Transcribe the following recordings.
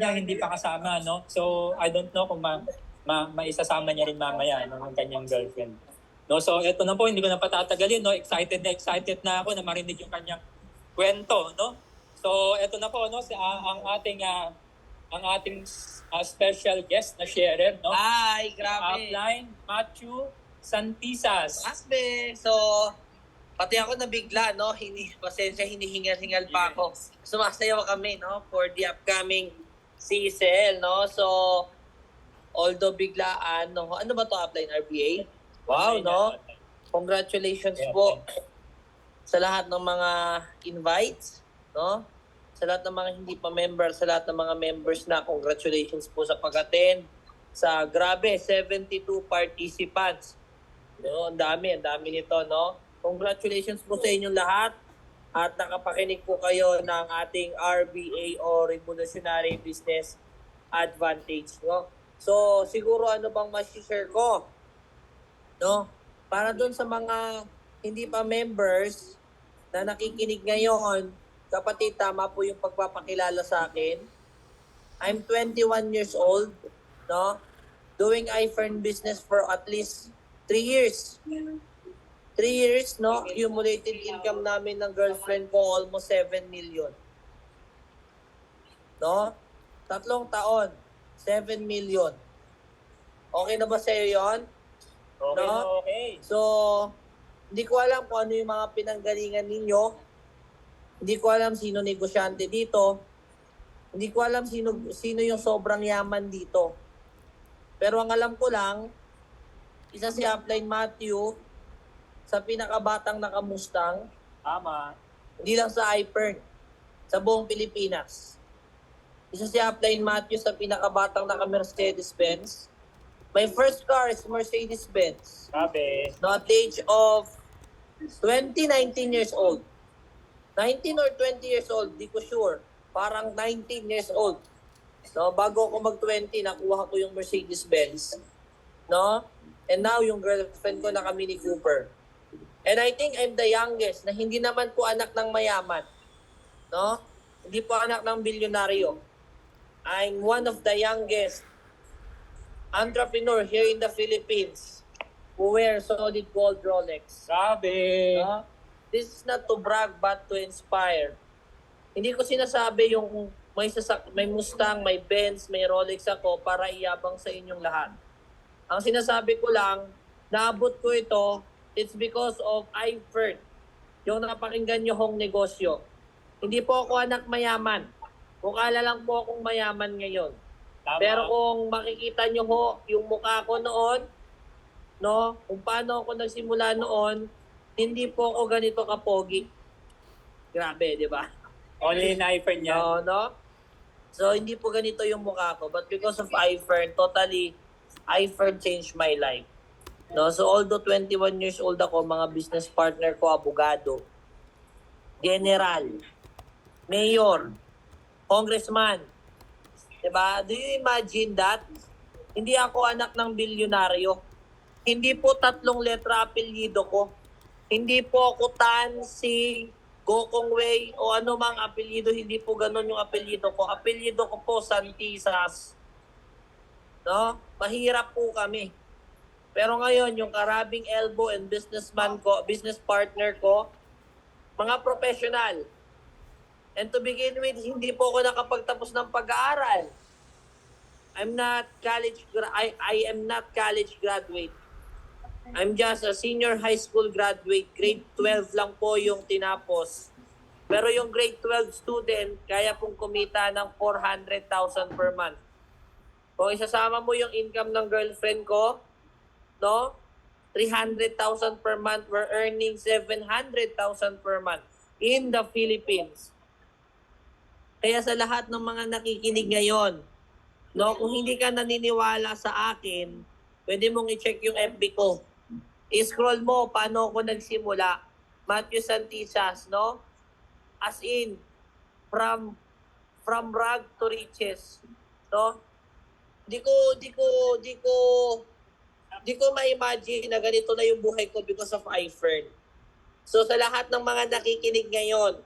niya hindi pa kasama, no? So, I don't know kung ma, ma, maisasama niya rin mamaya, no, ang kanyang girlfriend. No, so eto na po, hindi ko na patatagalin, no? Excited na excited na ako na marinig yung kanyang kwento, no? So, eto na po, no, si, ah, ang ating ah, ang ating ah, special guest na sharer, no? Ay, grabe. Upline, Matthew Santisas. Asbe. So, pati ako nabigla, no? Hini, pasensya, hinihingal-hingal pa ako. Sumasayaw kami, no? For the upcoming CSL, no? So, although biglaan, no? Ano ba to upline RPA? Wow, no? Congratulations Yeah. po sa lahat ng mga invites, no? Sa lahat ng mga hindi pa member, sa lahat ng mga members na congratulations po sa pag-attend. Sa grabe, 72 participants. No, ang dami, ang dami nito, no? Congratulations po sa inyong lahat at nakapakinig po kayo ng ating RBA o Revolutionary Business Advantage, no? So, siguro ano bang ma-share ko? No? Para doon sa mga hindi pa members na nakikinig ngayon, kapatid, tama po yung pagpapakilala sa akin. I'm 21 years old, no? Doing iFern business for at least 3 years. 3 years, no? Accumulated income namin ng girlfriend ko almost 7 million. No? Tatlong taon, 7 million. Okay na ba sa'yo yon? Okay, No? okay. So, hindi ko alam kung ano yung mga pinanggalingan ninyo. Hindi ko alam sino negosyante dito. Hindi ko alam sino sino yung sobrang yaman dito. Pero ang alam ko lang, isa si Upline Matthew sa pinakabatang nakamustang, Tama. hindi lang sa iPern, sa buong Pilipinas. Isa si Upline Matthew sa pinakabatang naka Mercedes-Benz. My first car is Mercedes-Benz. Grabe. No, at the age of 20, 19 years old. 19 or 20 years old, di ko sure. Parang 19 years old. No, bago ako mag-20, nakuha ko yung Mercedes-Benz. No? And now, yung girlfriend ko naka Mini Cooper. And I think I'm the youngest na hindi naman po anak ng mayaman. No? Hindi po anak ng bilyonaryo. I'm one of the youngest entrepreneur here in the Philippines who wear solid gold Rolex. Grabe. No? This is not to brag but to inspire. Hindi ko sinasabi yung may sasak may Mustang, may Benz, may Rolex ako para iyabang sa inyong lahat. Ang sinasabi ko lang, naabot ko ito, it's because of iFert, yung napakinggan nyo hong negosyo. Hindi po ako anak mayaman. Mukala lang po akong mayaman ngayon. Tama. Pero kung makikita nyo ho, yung mukha ko noon, no, kung paano ako nagsimula noon, hindi po ako ganito kapogi. Grabe, di ba? Only in iPhone yan. No, no? So, hindi po ganito yung mukha ko. But because of iFern, totally, iFern changed my life. No? So, although 21 years old ako, mga business partner ko, abogado, general, mayor, congressman, Diba? Do you imagine that? Hindi ako anak ng bilyonaryo. Hindi po tatlong letra apelyido ko. Hindi po ako Tan, Si, Gokong Wei, o ano mang apelyido. Hindi po ganun yung apelyido ko. Apelyido ko po Santisas. No? Mahirap po kami. Pero ngayon, yung karabing elbow and businessman ko, business partner ko, mga professional, And to begin with, hindi po ako nakapagtapos ng pag-aaral. I'm not college I I am not college graduate. I'm just a senior high school graduate. Grade 12 lang po yung tinapos. Pero yung grade 12 student, kaya pong kumita ng 400,000 per month. Kung isasama mo yung income ng girlfriend ko, no? 300,000 per month, we're earning 700,000 per month in the Philippines. Kaya sa lahat ng mga nakikinig ngayon, no, kung hindi ka naniniwala sa akin, pwede mong i-check yung FB ko. I-scroll mo paano ako nagsimula. Matthew Santisas, no? As in, from from rag to riches, no? Di ko, di ko, di ko, di ko ma-imagine na ganito na yung buhay ko because of iFern. So sa lahat ng mga nakikinig ngayon,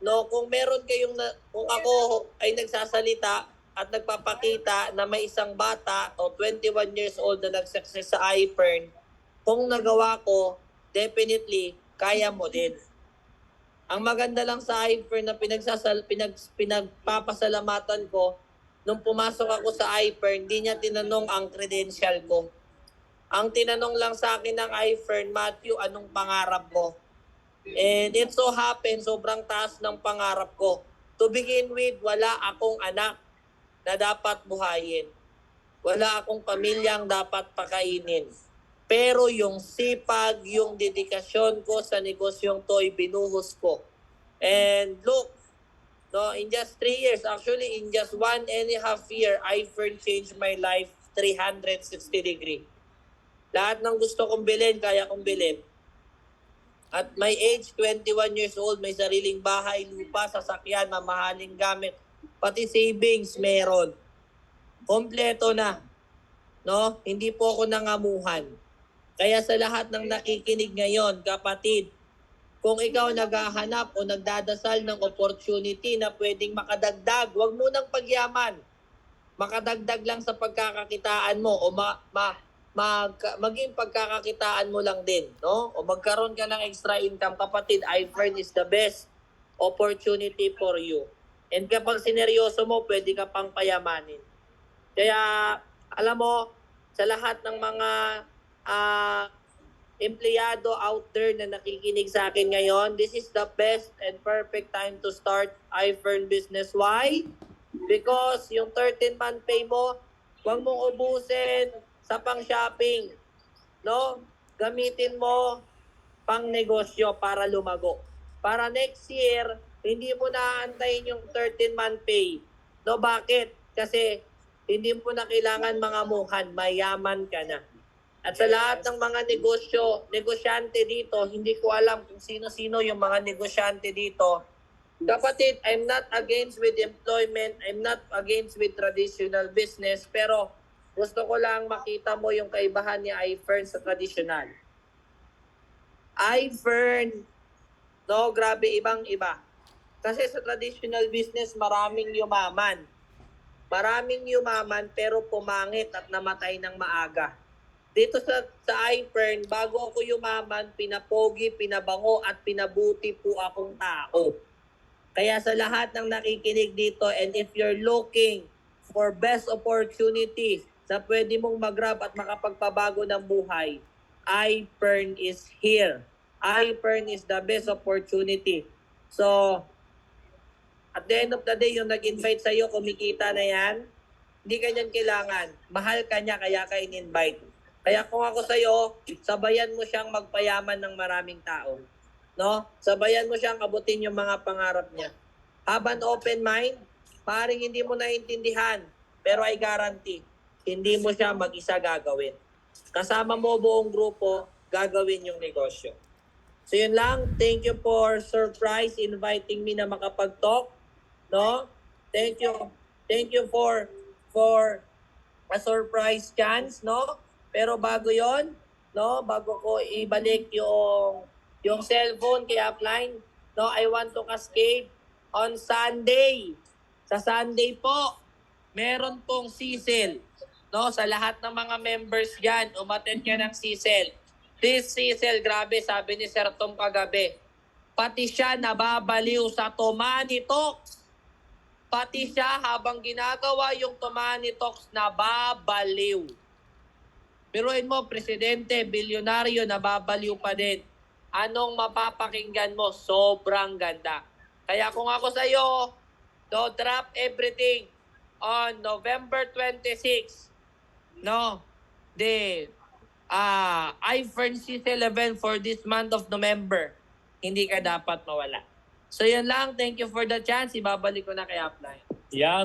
no, kung meron kayong na, kung ako ay nagsasalita at nagpapakita na may isang bata o 21 years old na nag-success sa iPern, kung nagawa ko, definitely, kaya mo din. Ang maganda lang sa iPern na pinagsasal, pinag, pinagpapasalamatan ko, nung pumasok ako sa iPern, hindi niya tinanong ang credential ko. Ang tinanong lang sa akin ng iFern, Matthew, anong pangarap mo? And it so happen, sobrang taas ng pangarap ko. To begin with, wala akong anak na dapat buhayin. Wala akong pamilyang dapat pakainin. Pero yung sipag, yung dedikasyon ko sa negosyong to, ay binuhos ko. And look, no, in just three years, actually in just one and a half year, iFern changed my life 360 degree. Lahat ng gusto kong bilhin, kaya kong bilhin. At my age, 21 years old, may sariling bahay, lupa, sasakyan, mamahaling gamit. Pati savings, meron. Kompleto na. No? Hindi po ako nangamuhan. Kaya sa lahat ng nakikinig ngayon, kapatid, kung ikaw naghahanap o nagdadasal ng opportunity na pwedeng makadagdag, huwag mo nang pagyaman. Makadagdag lang sa pagkakakitaan mo o ma, ma, mag, maging pagkakakitaan mo lang din, no? O magkaroon ka ng extra income, kapatid, iFern is the best opportunity for you. And kapag sineryoso mo, pwede ka pang payamanin. Kaya, alam mo, sa lahat ng mga ah, empleyado out there na nakikinig sa akin ngayon, this is the best and perfect time to start iFern business. Why? Because yung 13-month pay mo, huwag mong ubusin sa pang-shopping. No? Gamitin mo pang negosyo para lumago. Para next year, hindi mo naantayin yung 13-month pay. No, bakit? Kasi hindi mo na kailangan mga muhan, mayaman ka na. At sa lahat ng mga negosyo, negosyante dito, hindi ko alam kung sino-sino yung mga negosyante dito. Kapatid, I'm not against with employment, I'm not against with traditional business, pero gusto ko lang makita mo yung kaibahan ni iFern sa traditional. iFern, no, grabe ibang-iba. Kasi sa traditional business, maraming yumaman. Maraming yumaman pero pumangit at namatay ng maaga. Dito sa, sa iFern, bago ako yumaman, pinapogi, pinabango at pinabuti po akong tao. Kaya sa lahat ng nakikinig dito, and if you're looking for best opportunity sa pwede mong mag-grab at makapagpabago ng buhay, iPern is here. iPern is the best opportunity. So, at the end of the day, yung nag-invite sa'yo, kumikita na yan, hindi ka kailangan. Mahal ka niya, kaya ka in-invite. Kaya kung ako sa'yo, sabayan mo siyang magpayaman ng maraming tao. No? Sabayan mo siyang abutin yung mga pangarap niya. Have an open mind, paring hindi mo naiintindihan, pero I guarantee, hindi mo siya mag-isa gagawin. Kasama mo buong grupo, gagawin yung negosyo. So yun lang, thank you for surprise inviting me na makapag-talk. No? Thank you. Thank you for for a surprise chance, no? Pero bago 'yon, no, bago ko ibalik yung yung cellphone kay upline, no, I want to cascade on Sunday. Sa Sunday po, meron pong sisel. No, sa lahat ng mga members diyan, umattend ka ng sisel. This sisel, grabe, sabi ni Sir Tom kagabi. Pati siya nababaliw sa Tomani Talks. Pati siya habang ginagawa yung Tomani Talks, nababaliw. Biruin mo, presidente, bilyonaryo, nababaliw pa din. Anong mapapakinggan mo? Sobrang ganda. Kaya kung ako sa'yo, do drop everything on November 26. No, the uh, Cecil event for this month of November. Hindi ka dapat mawala. So yun lang. Thank you for the chance. Ibabalik ko na kay Upline. Yan.